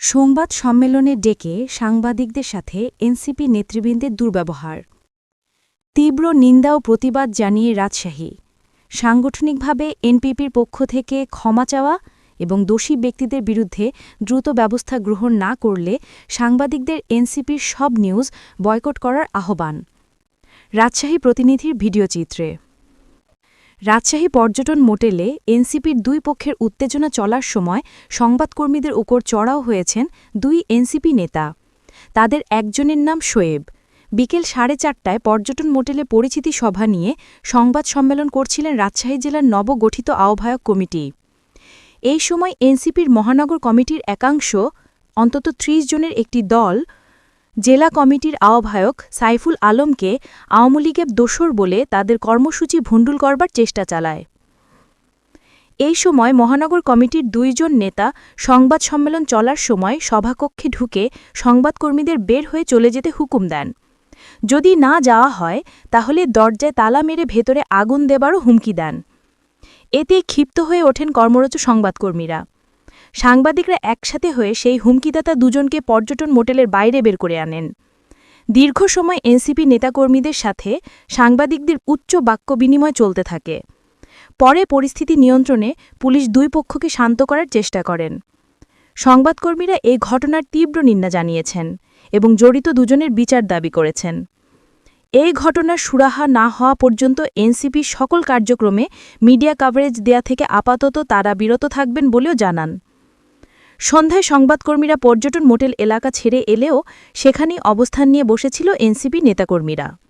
সংবাদ সম্মেলনে ডেকে সাংবাদিকদের সাথে এনসিপি নেতৃবৃন্দের দুর্ব্যবহার। তীব্র নিন্দা ও প্রতিবাদ জানিয়ে রাজশাহী। সাংগঠনিকভাবে এনপিপির পক্ষ থেকে ক্ষমা চাওয়া এবং দোষী ব্যক্তিদের বিরুদ্ধে দ্রুত ব্যবস্থা গ্রহণ না করলে সাংবাদিকদের এনসিপির সব নিউজ বয়কট করার আহ্বান। রাজশাহী প্রতিনিধির ভিডিওচিত্রে রাজশাহী পর্যটন মোটেলে এনসিপির দুই পক্ষের উত্তেজনা চলার সময় সংবাদকর্মীদের উপর চড়াও হয়েছেন দুই এনসিপি নেতা। তাদের একজনের নাম শোয়েব। বিকেল সাড়ে চারটায় পর্যটন মোটেলে পরিচিতি সভা নিয়ে সংবাদ সম্মেলন করছিলেন রাজশাহী জেলার নবগঠিত আহ্বায়ক কমিটি। এই সময় এনসিপির মহানগর কমিটির একাংশ, অন্তত ত্রিশ জনের একটি দল জেলা কমিটির আহ্বায়ক সাইফুল আলমকে আওয়ামী লীগের দোসর বলে তাদের কর্মসূচি ভণ্ডুল করবার চেষ্টা চালায়। এই সময় মহানগর কমিটির দুইজন নেতা সংবাদ সম্মেলন চলার সময় সভাকক্ষে ঢুকে সংবাদকর্মীদের বের হয়ে চলে যেতে হুকুম দেন। যদি না যাওয়া হয়, তাহলে দরজায় তালা মেরে ভেতরে আগুন দেবারও হুমকি দেন। এতে ক্ষিপ্ত হয়ে ওঠেন কর্মরত সংবাদকর্মীরা। সাংবাদিকরা একসাথে হয়ে সেই হুমকিদাতা দুজনকে পর্যটন মোটেলের বাইরে বের করে আনেন। দীর্ঘ সময় এনসিপি নেতাকর্মীদের সাথে সাংবাদিকদের উচ্চ বাক্য বিনিময় চলতে থাকে। পরে পরিস্থিতি নিয়ন্ত্রণে পুলিশ দুই পক্ষকে শান্ত করার চেষ্টা করেন। সংবাদকর্মীরা এই ঘটনার তীব্র নিন্দা জানিয়েছেন এবং জড়িত দুজনের বিচার দাবি করেছেন। এই ঘটনার সুরাহা না হওয়া পর্যন্ত এনসিপি সকল কার্যক্রমে মিডিয়া কাভারেজ দেয়া থেকে আপাতত তারা বিরত থাকবেন বলেও জানান। সন্ধ্যায় সংবাদকর্মীরা পর্যটন মোটেল এলাকা ছেড়ে এলেও সেখানেই অবস্থান নিয়ে বসেছিল এনসিপি নেতাকর্মীরা।